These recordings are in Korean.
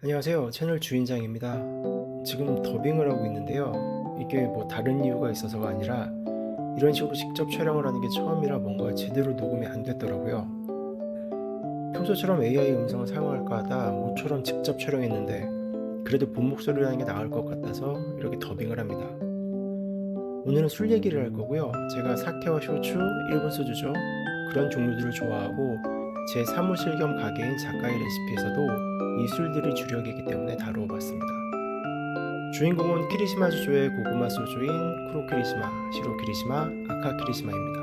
안녕하세요. 채널 주인장입니다. 지금 더빙을 하고 있는데요. 이게 뭐 다른 이유가 있어서가 아니라 이런 식으로 직접 촬영을 하는 게 처음이라 뭔가 제대로 녹음이 안 됐더라고요. 평소처럼 AI 음성을 사용할까 하다 모처럼 직접 촬영했는데 그래도 본 목소리로 하는 게 나을 것 같아서 이렇게 더빙을 합니다. 오늘은 술 얘기를 할 거고요. 제가 사케와 쇼츠, 일본 소주죠. 그런 종류들을 좋아하고 제 사무실 겸 가게인 작가의 레시피에서도 이 술들이 주력이기 때문에 다루어 봤습니다. 주인공은 키리시마 주조의 고구마 소주인 쿠로키리시마, 시로키리시마, 아카키리시마입니다.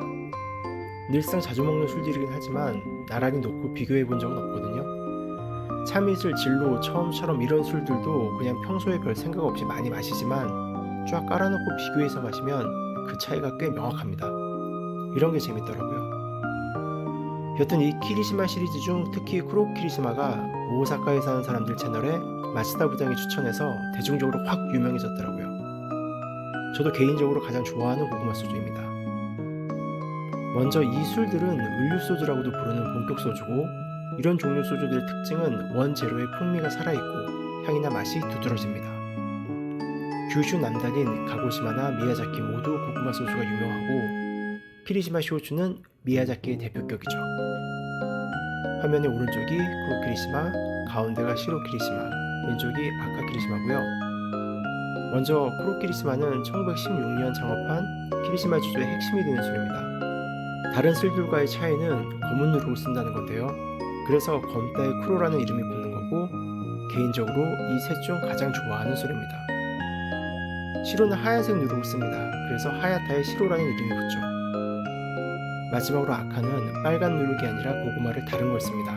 늘상 자주 먹는 술들이긴 하지만 나란히 놓고 비교해 본 적은 없거든요. 참이슬, 진로, 처음처럼 이런 술들도 그냥 평소에 별 생각 없이 많이 마시지만 쫙 깔아놓고 비교해서 마시면 그 차이가 꽤 명확합니다. 이런 게 재밌더라고요. 여튼 이 키리시마 시리즈 중 특히 쿠로 키리시마가 오사카에 사는 사람들 채널에 마시다 부장이 추천해서 대중적으로 확 유명해졌더라고요. 저도 개인적으로 가장 좋아하는 고구마 소주입니다. 먼저 이 술들은 을류 소주라고도 부르는 본격 소주고 이런 종류 소주들의 특징은 원재료의 풍미가 살아있고 향이나 맛이 두드러집니다. 규슈 남단인 가고시마나 미야자키 모두 고구마 소주가 유명하고 키리시마 쇼주는 미야자키의 대표격이죠. 화면의 오른쪽이 쿠로키리시마, 가운데가 시로키리시마, 왼쪽이 아카키리시마고요. 먼저 쿠로키리시마는 1916년 창업한 키리시마 주조의 핵심이 되는 술입니다. 다른 술들과의 차이는 검은 누룩을 쓴다는 건데요. 그래서 검다에 쿠로라는 이름이 붙는 거고 개인적으로 이 셋 중 가장 좋아하는 술입니다. 시로는 하얀색 누룩을 씁니다. 그래서 하야타에 시로라는 이름이 붙죠. 마지막으로 아카는 빨간 누룩이 아니라 고구마를 다른 걸 씁니다.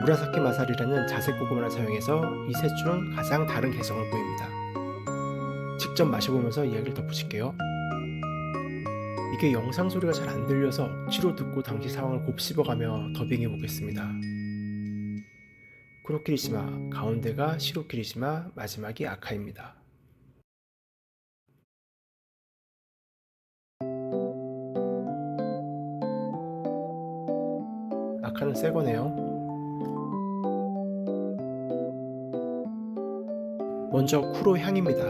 무라사키 마사리라는 자색 고구마를 사용해서 이 셋 중 가장 다른 개성을 보입니다. 직접 마셔보면서 이야기를 덧붙일게요. 이게 영상 소리가 잘 안 들려서 억지로 듣고 당시 상황을 곱씹어가며 더빙해 보겠습니다. 쿠로키리시마, 가운데가 시로키리시마, 마지막이 아카입니다. 아카는 새 거네요. 먼저 쿠로 향입니다.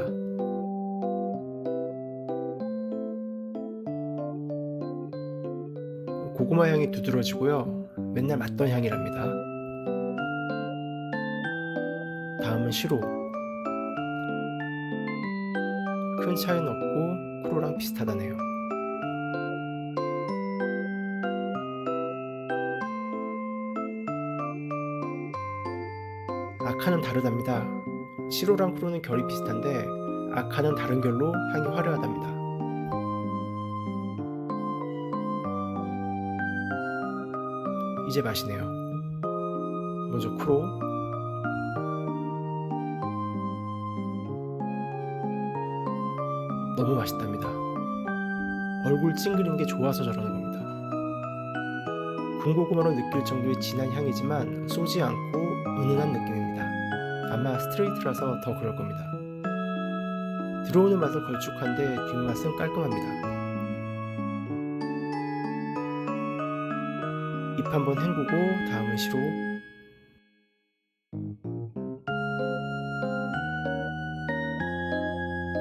고구마 향이 두드러지고요. 맨날 맡던 향이랍니다. 다음은 시로. 큰 차이는 없고 쿠로랑 비슷하다네요. 아카는 다르답니다. 시로랑 쿠로는 결이 비슷한데 아카는 다른 결로 향이 화려하답니다. 이제 마시네요. 먼저 쿠로. 너무 맛있답니다. 얼굴 찡그리는 게 좋아서 저러는 겁니다. 군고구마로 느낄 정도의 진한 향이지만 쏘지 않고 은은한 느낌입니다. 아마 스트레이트라서 더 그럴 겁니다. 들어오는 맛은 걸쭉한데 뒷맛은 깔끔합니다. 입 한번 헹구고 다음은 시로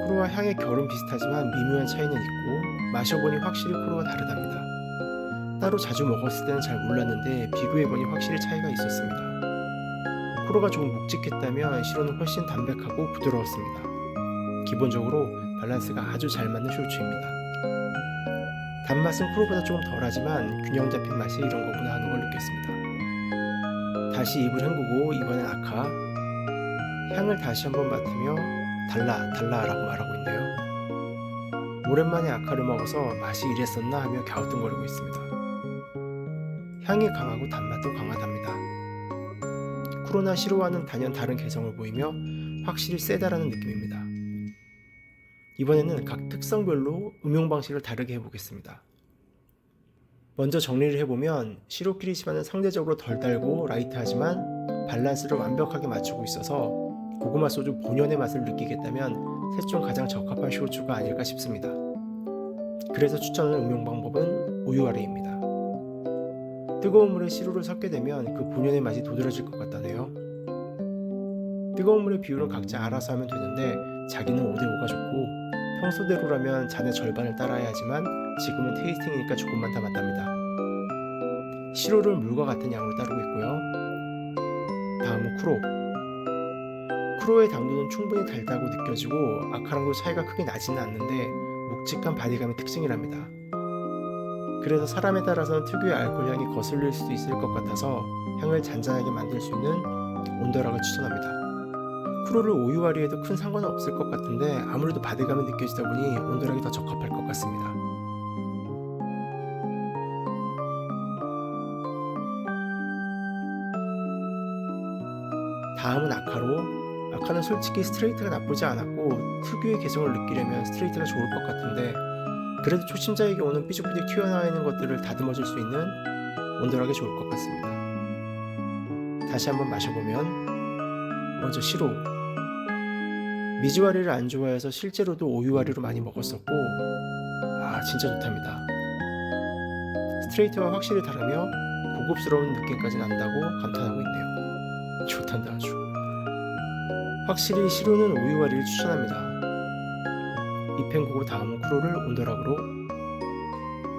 코로와 향의 결은 비슷하지만 미묘한 차이는 있고 마셔보니 확실히 코로가 다르답니다. 따로 자주 먹었을 때는 잘 몰랐는데 비교해보니 확실히 차이가 있었습니다. 코로가 조금 묵직했다면 시로는 훨씬 담백하고 부드러웠습니다. 기본적으로 밸런스가 아주 잘 맞는 쇼츠입니다. 단맛은 코로보다 조금 덜하지만 균형 잡힌 맛이 이런 거구나 하는 걸 느꼈습니다. 다시 입을 헹구고 이번엔 아카 향을 다시 한번 맡으며 달라 달라라고 말하고 있네요. 오랜만에 아카를 먹어서 맛이 이랬었나 하며 갸우뚱거리고 있습니다. 향이 강하고 단맛도 강하답니다. 쿠로나 시로와는 단연 다른 개성을 보이며 확실히 세다라는 느낌입니다. 이번에는 각 특성별로 음용 방식을 다르게 해보겠습니다. 먼저 정리를 해보면 시로키리시마는 상대적으로 덜 달고 라이트하지만 밸런스를 완벽하게 맞추고 있어서 고구마 소주 본연의 맛을 느끼겠다면 셋 중 가장 적합한 쇼주가 아닐까 싶습니다. 그래서 추천하는 음용 방법은 우유 아래입니다. 뜨거운 물에 시루를 섞게 되면 그 본연의 맛이 도드라질 것 같다네요. 뜨거운 물의 비율은 각자 알아서 하면 되는데 자기는 5대5가 좋고 평소대로라면 잔의 절반을 따라야 하지만 지금은 테이스팅이니까 조금만 담았답니다. 시로를 물과 같은 양으로 따르고 있고요. 다음은 쿠로. 쿠로의 당도는 충분히 달다고 느껴지고 아카랑도 차이가 크게 나지는 않는데 묵직한 바디감이 특징이랍니다. 그래서 사람에 따라서는 특유의 알코올 향이 거슬릴 수도 있을 것 같아서 향을 잔잔하게 만들 수 있는 온더락을 추천합니다. 쿠로를 오유와리에도 큰 상관은 없을 것 같은데 아무래도 바디감이 느껴지다 보니 온더락이 더 적합할 것 같습니다. 다음은 아카로. 아카는 솔직히 스트레이트가 나쁘지 않았고 특유의 개성을 느끼려면 스트레이트가 좋을 것 같은데 그래도 초심자의 경우는 삐죽삐죽 튀어나와 있는 것들을 다듬어 줄 수 있는 온더락이 좋을 것 같습니다. 다시 한번 마셔보면 먼저 시로 미지와리를 안 좋아해서 실제로도 오유와리로 많이 먹었었고 아 진짜 좋답니다. 스트레이트와 확실히 다르며 고급스러운 느낌까지 난다고 감탄하고 있네요. 좋단다 아주. 확실히 시로는 오유와리를 추천합니다. 이펜고고 다음 쿠로를 온더락으로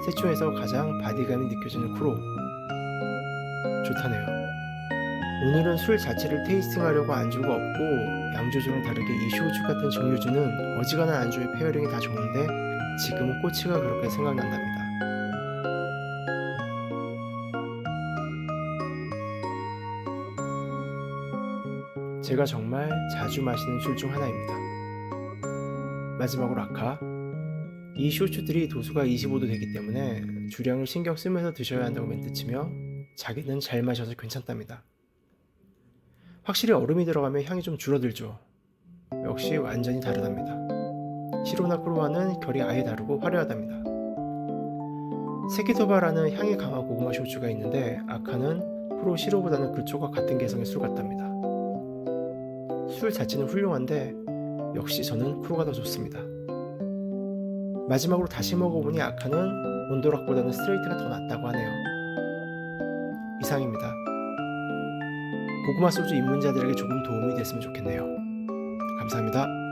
셋 중에서 가장 바디감이 느껴지는 쿠로 좋다네요. 오늘은 술 자체를 테이스팅하려고 안주가 없고 양 조절은 다르게 이 쇼주 같은 증류주는 어지간한 안주의 페어링이 다 좋은데 지금은 꼬치가 그렇게 생각난답니다. 제가 정말 자주 마시는 술 중 하나입니다. 마지막으로 아카. 이 쇼츠들이 도수가 25도 되기 때문에 주량을 신경 쓰면서 드셔야 한다고 멘트치며 자기는 잘 마셔서 괜찮답니다. 확실히 얼음이 들어가면 향이 좀 줄어들죠. 역시 완전히 다르답니다. 시로나 크로와는 결이 아예 다르고 화려하답니다. 세키토바라는 향이 강한 고구마 쇼츠가 있는데 아카는 프로 시로보다는 그쪽과 같은 개성의 술 같답니다. 술 자체는 훌륭한데 역시 저는 크로가 더 좋습니다. 마지막으로 다시 먹어보니 아카는 온도락보다는 스트레이트가 더 낫다고 하네요. 이상입니다. 고구마 소주 입문자들에게 조금 도움이 됐으면 좋겠네요. 감사합니다.